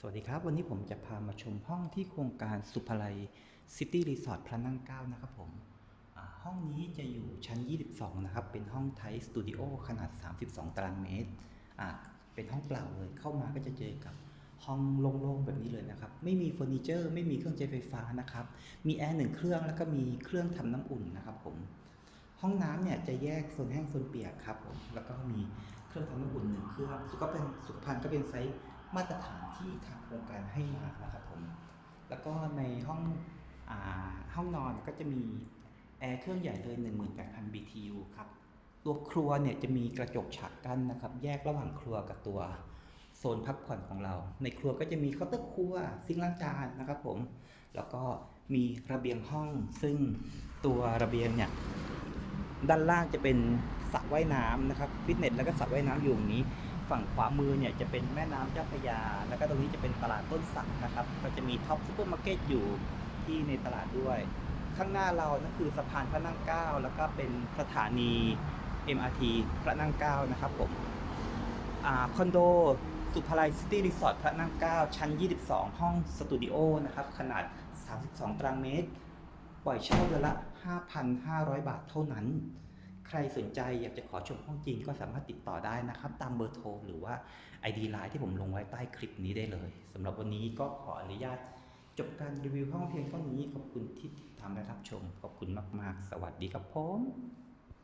สวัสดีครับ วันนี้ผมจะพามาชมห้องที่โครงการสุภาลัยซิตี้รีสอร์ทพระนั่งเก้านะครับผมห้องนี้จะอยู่ชั้น 22 นะครับ เป็นห้องไทป์สตูดิโอขนาด 32 ตารางเมตร เป็นห้องเปล่าเลยเข้ามาก็จะเจอกับห้องโล่งๆแบบนี้เลยนะครับ ไม่มีเฟอร์นิเจอร์ ไม่มีเครื่องใช้ไฟฟ้านะครับ มีแอร์หนึ่งเครื่องแล้วก็มีเครื่องทำน้ำอุ่นนะครับผมห้องน้ำเนี่ยจะแยกโซนแห้งโซนเปียกครับผมแล้วก็มีเครื่องทำน้ำอุ่นหนึ่งเครื่องสุขก็เป็นสุขภัณฑ์ก็เป็นไซส์ มาตรฐานที่ทางโครงการให้มานะครับผมแล้วก็ในห้องอห้องนอนก็จะมีแอร์เครื่องใหญ่เลย 18,000 BTU ครับตัวครัวเนี่ยจะมีกระจกฉากกั้นนะครับ แยกระหว่างครัวกับตัวโซนพักผ่อนของเรา ในครัวก็จะมีเคาน์เตอร์ครัวซิงค์ล้างจานนะครับผม แล้วก็มีระเบียงห้อง ซึ่งตัวระเบียงเนี่ยด้านล่างจะเป็นสระว่ายน้ำนะครับฟิตเนสแล้วก็สระว่ายน้ำอยู่ตรงนี้ ฝั่งขวามือเนี่ยจะเป็นแม่น้ำเจ้าพระยา แล้วก็ตรงนี้จะเป็นตลาดต้นสักนะครับ ก็จะมีท็อปซูเปอร์มาร์เก็ตอยู่ที่ในตลาดด้วย ข้างหน้าเรานั่นคือสะพานพระนั่งเก้าแล้วก็เป็นสถานี MRT พระนั่งเก้านะครับผมอ่าคอนโดสุภาลัยซิตี้รีสอร์ทพระนั่งเก้าชั้น 22 ห้องสตูดิโอนะครับ ขนาด 32 ตารางเมตร ปล่อยเช่าเดือนละ 5,500 บาทเท่านั้น ใครสนใจอยากจะขอชมห้องจริงก็สามารถติดต่อได้นะครับ ตามเบอร์โทรหรือว่า ID ไลน์ที่ผมลงไว้ใต้คลิปนี้ได้เลยสำหรับวันนี้ก็ขออนุญาตจบการรีวิวห้องเพียงเท่านี้ขอบคุณที่ติดตามและรับชม ขอบคุณมาก ๆ สวัสดีครับผม